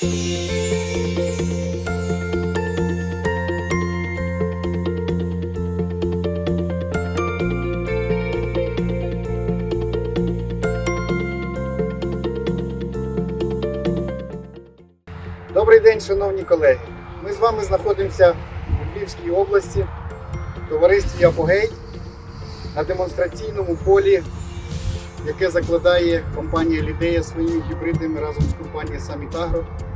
Добрий день, шановні колеги. Ми з вами знаходимося у Львівській області, в товаристві Апогей на демонстраційному полі, яке закладає компанія Лідея своїми гібридами разом з компанією Agro.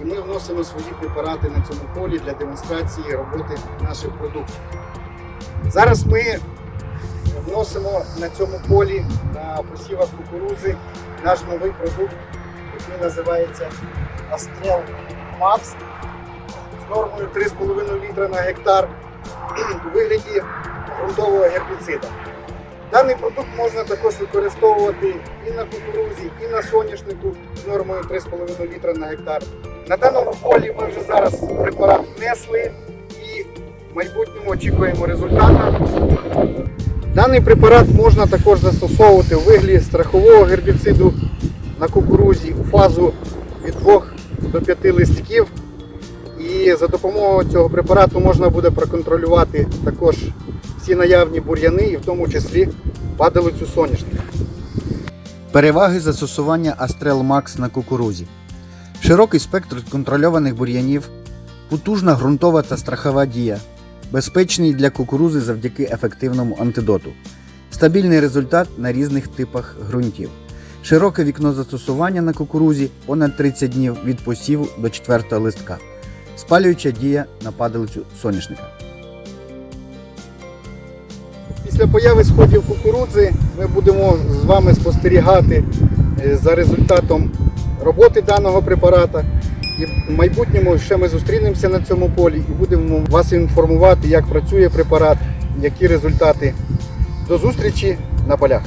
І ми вносимо свої препарати на цьому полі для демонстрації роботи наших продуктів. Зараз ми вносимо на цьому полі на посівах кукурузи наш новий продукт, який називається Астрел Макс з нормою 3,5 літра на гектар у вигляді ґрунтового гербіцида. Даний продукт можна також використовувати і на кукурузі, і на соняшнику з нормою 3,5 літра на гектар. На даному полі ми вже зараз препарат внесли і в майбутньому очікуємо результату. Даний препарат можна також застосовувати у вигляді страхового гербіциду на кукурузі у фазу від 2 до 5 листків. І за допомогою цього препарату можна буде проконтролювати також всі наявні бур'яни, і в тому числі падалицю соняшника. Переваги застосування Astrel Max на кукурузі. Широкий спектр контрольованих бур'янів, потужна ґрунтова та страхова дія, безпечний для кукурузи завдяки ефективному антидоту, стабільний результат на різних типах ґрунтів, широке вікно застосування на кукурузі понад 30 днів від посіву до 4 листка, спалююча дія на падалицю соняшника. Після появи сходів кукурудзи ми будемо з вами спостерігати е, за результатом роботи даного препарата. І в майбутньому ще ми зустрінемося на цьому полі і будемо вас інформувати, як працює препарат, які результати. До зустрічі на полях.